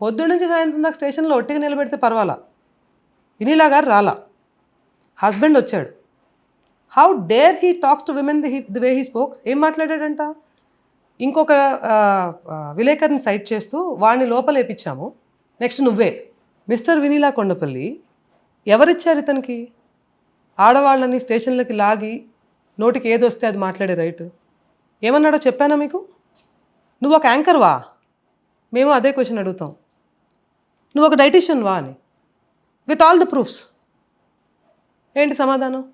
పొద్దు నుంచి సాయంత్రం దాకా స్టేషన్లో ఒట్టిగా నిలబెడితే పర్వాలా? వినీలా గారు రాలా. హస్బెండ్ వచ్చాడు. How dare he talks to women the the way he spoke ఏం మాట్లాడాడంట? ఇంకొక విలేకరిని సైట్ చేస్తూ వాడిని లోపలేపించాము నెక్స్ట్ నువ్వే. మిస్టర్ వినీలా కొండపల్లి ఎవరిచ్చారు ఇతనికి? ఆడవాళ్ళని స్టేషన్లకి లాగి నోటికి ఏది వస్తే అది మాట్లాడే రైట్. ఏమన్నాడో చెప్పానా మీకు? నువ్వు ఒక యాంకర్వా? మేము అదే క్వశ్చన్ అడుగుతాం. నువ్వు ఒక డైటీషియన్ వా అని. With all the proofs. ఏంటి సమాధానం?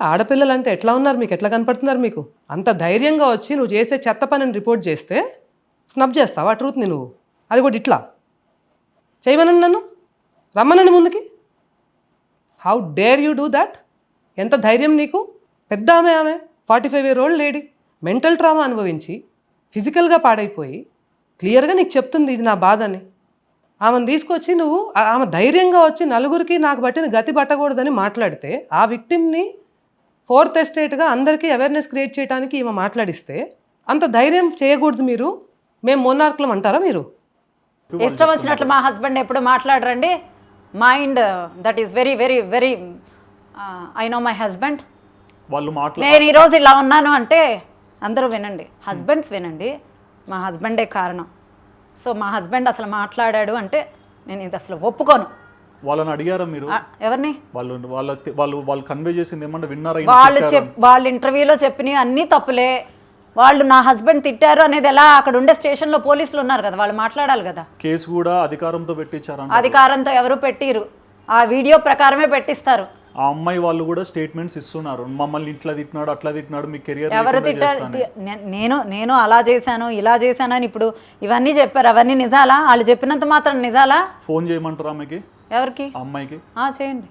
ఆడపిల్లలు అంటే ఎట్లా ఉన్నారు మీకు? ఎట్లా కనపడుతున్నారు మీకు? అంత ధైర్యంగా వచ్చి నువ్వు చేసే చెత్త పనిని రిపోర్ట్ చేస్తే స్నబ్ చేస్తావా? ట్రూత్ని నువ్వు? అది కూడా ఇట్లా? చేయమనండి నన్ను? రమ్మనండి ముందుకి? How dare you do that ఎంత ధైర్యం నీకు? పెద్ద ఆమె ఆమె forty five year old lady mental trauma అనుభవించి ఫిజికల్గా పాడైపోయి క్లియర్గా నీకు చెప్తుంది ఇది నా బాధ అని ఆమెను తీసుకొచ్చి నువ్వు ఆ- ఆమె ధైర్యంగా వచ్చి నలుగురికి నాకు బట్టిన గతి పట్టకూడదని మాట్లాడితే ఆ విక్టిమ్ని ఫోర్త్ ఎస్టేట్గా అందరికీ అవేర్నెస్ క్రియేట్ చేయడానికి ఈమె మాట్లాడిస్తే అంత ధైర్యం చేయకూడదు మీరు. మేము మోనార్కులం అంటారా మీరు? ఇష్టం వచ్చినట్లు మా హస్బెండ్ ఎప్పుడు మాట్లాడరండి. Mind that is very very very I know my husband. వాళ్ళు మాట్లా నేను ఈరోజు ఇలా ఉన్నాను అంటే అందరూ వినండి. హస్బెండ్స్ వినండి. మా హస్బెండే కారణం. సో మా హస్బెండ్ అసలు మాట్లాడాడు అంటే నేను ఇది అసలు ఒప్పుకోను. వాళ్ళని అడిగారా మీరు? ఎవరిని? వాళ్ళు వాళ్ళ వాళ్ళు వాళ్ళు కన్వే చేసింది ఏమన్నా విన్నారా వాళ్ళు చెప్ వాళ్ళ ఇంటర్వ్యూలో చెప్పినవి అన్నీ తప్పులే. వాళ్ళు నా హస్బెండ్ తిట్టారు అనేది ఎలా అక్కడ ఉండే స్టేషన్లో పోలీసులు ఉన్నారు కదా వాళ్ళు మాట్లాడాలి కదా. కేసు కూడా అధికారంతో పెట్టించారంట అధికారంతో ఎవరు పెట్టిరు. ఆ వీడియో ప్రకారమే పెట్టిస్తారు. ఆ అమ్మాయి వాళ్ళు కూడా స్టేట్మెంట్స్ ఇస్తున్నారు. మమ్మల్ని ఇట్లా తిట్టినాడు అట్లా తిట్టినాడు మీ కెరియర్ ఎవరు తిట్టారు? నేను నేను అలా చేశాను ఇలా చేశాను అని ఇప్పుడు ఇవన్నీ చెప్పారు. అవన్నీ నిజాలా? వాళ్ళు చెప్పినంత మాత్రం నిజాలా? ఫోన్ చేయమంటారా ఆమెకి? ఎవరికి? అమ్మాయికి? ఆ, చేయండి.